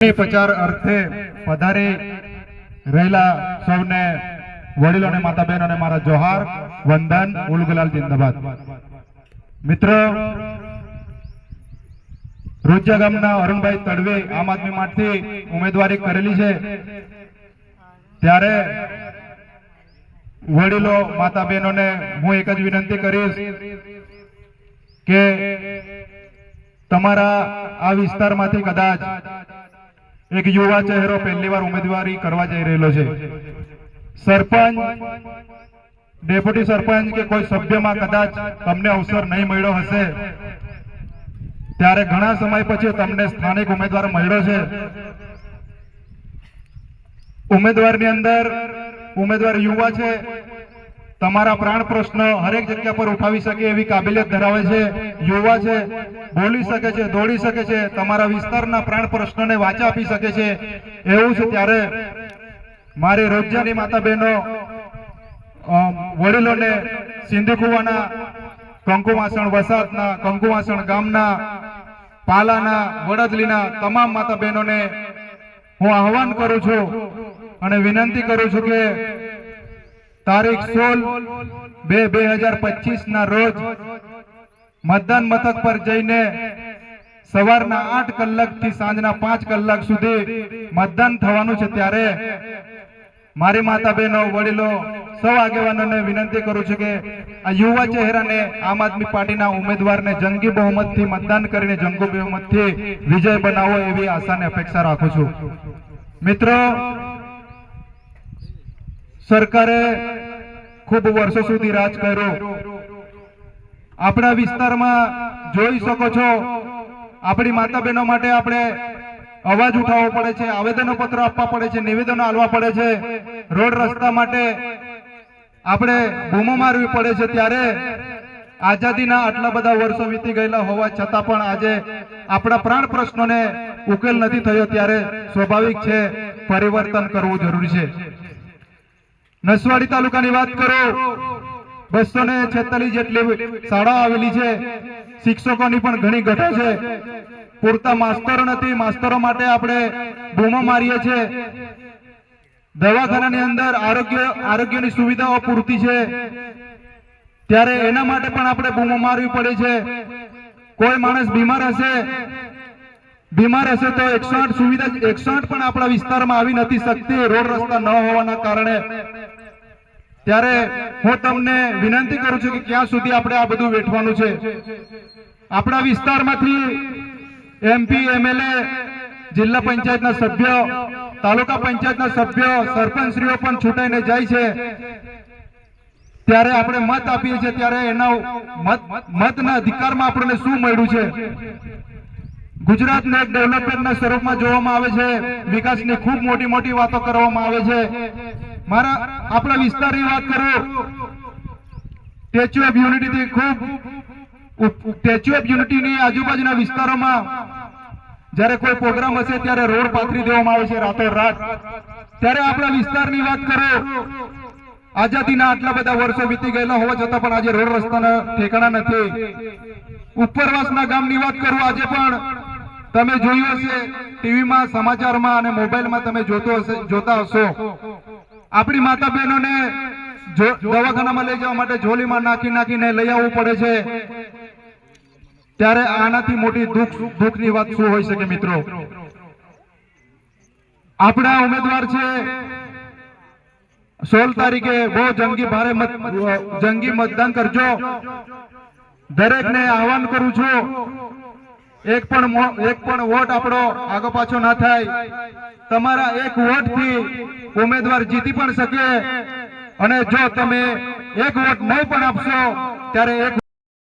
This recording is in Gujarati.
પ્રચાર અર્થે પધારી રહેલા સૌને વડીલો અને માતા બહેનો અને મારા જોહાર, વંદન, ઉલગલાલ જિંદાબાદ. મિત્રો રોજિયા ગામના અરુણભાઈ તડવી આમ આદમી માંથી ઉમેદવારી કરેલી છે. ત્યારે વડીલો માતા બહેનોને હું એક જ વિનંતી કરીશ કે તમારા આ વિસ્તારમાંથી કદાચ એક યુવા ચહેરો પહેલી વાર ઉમેદવારી કરવા જઈ રહેલો છે. સરપંચ, ડેપ્યુટી સરપંચ કે કોઈ સભ્યમાં કદાચ તમને અવસર નહીં મળ્યો હશે, ત્યારે ઘણા સમય પછી તમને સ્થાનિક ઉમેદવાર મળ્યો છે. ઉમેદવારની અંદર ઉમેદવાર યુવા છે. તમારા પ્રાણ પ્રશ્ન હરેક જગ્યા પર ઉઠાવી શકે એવી કાબિલિયત ધરાવે છે, યુવા છે, બોલી શકે છે, દોડી શકે છે, તમારા વિસ્તારના પ્રાણ પ્રશ્નોને વાચા આપી શકે છે. એવું છે ત્યારે મારી રોજ્યાની માતા બહેનો વડીલોને સિંધી કુવાના કંકુવાસણ વસાતના કંકુવાસણ ગામના, પાલાના, વડદલીના તમામ માતા બહેનોને હું આહવાન કરું છું અને વિનંતી કરું છું કે તારીખ સોળ બે બે હજાર પચીસ ના રોજ મતદાન મથક પર જઈને સવારના આઠ કલાકથી સાંજના પાંચ કલાક સુધી મતદાન થવાનું છે ત્યારે મારી માતા બહેનો વડીલો સૌ આગેવાનોને વિનંતી કરું છું કે આ યુવા ચહેરાને આમ આદમી પાર્ટીના ઉમેદવારને જંગી બહુમતથી મતદાન કરીને જંગી બહુમતથી વિજય બનાવો એવી આશાને અપેક્ષા રાખું છું. મિત્રો, સરકારે ખૂબ વર્ષો સુધી રાજ કર્યું. આપણા વિસ્તારમાં જોઈ શકો છો, આપણી માતા બહેનો માટે આપણે અવાજ ઉઠાવવો પડે છે આવેદનો પત્ર આપવા પડે છે, નિવેદનો આપવા પડે છે. રોડ રસ્તા માટે આપણે બૂમો મારવી પડે છે ત્યારે આઝાદીના આટલા બધા વર્ષો વીતી ગયેલા હોવા છતાં પણ આજે આપણા પ્રાણ પ્રશ્નોને ઉકેલ નથી થયો ત્યારે સ્વાભાવિક છે, પરિવર્તન કરવું જરૂરી છે. નસવાડી તાલુકાની વાત કરો. બસો ને છેતાલીસ જેટલી શાળા આવેલી છે. શિક્ષકોની પણ ઘણી ઘટે છે. પૂરતા માસ્તરો નથી. માસ્તરો માટે આપણે બૂમો મારીએ છીએ. દવાખાનાની અંદર આરોગ્ય, આરોગ્યની સુવિધાઓ પૂરતી છે. ત્યારે એના માટે પણ આપણે બૂમો મારવી પડે છે. કોઈ માણસ બીમાર હશે બીમાર હશે તો એકસો સુવિધા, એકસો પણ આપણા વિસ્તારમાં આવી નથી શકતી. રોડ રસ્તા ન હોવાના કારણે. ત્યારે હું તમને વિનંતી કરું છું કે ક્યાં સુધી આપણે આ બધું વેઠવાનું છે? આપણા વિસ્તારમાંથી એમપી એમએલએ જિલ્લા પંચાયતના સભ્યો, તાલુકા પંચાયતના સભ્યો, સરપંચશ્રીઓ પણ છૂટાઈને જાય છે. ત્યારે આપણે મત આપીએ છીએ, ત્યારે એના મત, મતના અધિકારમાં આપણને શું મળ્યું છે? ગુજરાતને ડેવલપમેન્ટના સ્વરૂપમાં જોવામાં આવે છે. વિકાસની ખૂબ મોટી મોટી વાતો કરવામાં આવે છે. મારા આપણા વિસ્તારની વાત કરું. સ્ટેચ્યુ ઓફ યુનિટી થી ખૂબ સ્ટેચ્યુ ઓફ યુનિટી ની આજુબાજુના વિસ્તારોમાં જ્યારે કોઈ પ્રોગ્રામ હશે ત્યારે રોડ પાથરી દેવામાં આવે છે રાતોરાત. ત્યારે આપણા વિસ્તારની વાત કરો. આઝાદીના આટલા બધા વર્ષો વીતી ગયેલા હોવા છતાં પણ આજે રોડ રસ્તાના ઠેકાણા નથી. ઉપરવાસના ગામની વાત કરું આજે પણ તમે જોયું હશે. ટીવીમાં, સમાચારમાં અને મોબાઈલમાં તમે જોતો હશે, જોતા હશો. આપણી માતા બહેનોને દવાખાનામાં લઈ જવા માટે જોલીમાં નાખી નાખીને લઈ આવવું પડે છે. ત્યારે આનાથી મોટી દુઃખ, દુઃખની વાત શું હોઈ શકે મિત્રો? આપણા ઉમેદવાર છે સોળ તારીખે બહુ જંગી ભારે મત, જંગી મતદાન કરજો. દરેકને આહવાન કરું છું એક પણ એક પણ વોટ આપણો આગો પાછો ના થાય. તમારા એક વોટથી ઉમેદવાર જીતી પણ શકે. અને જો તમે એક વોટ નહીં પણ આપશો, ત્યારે એક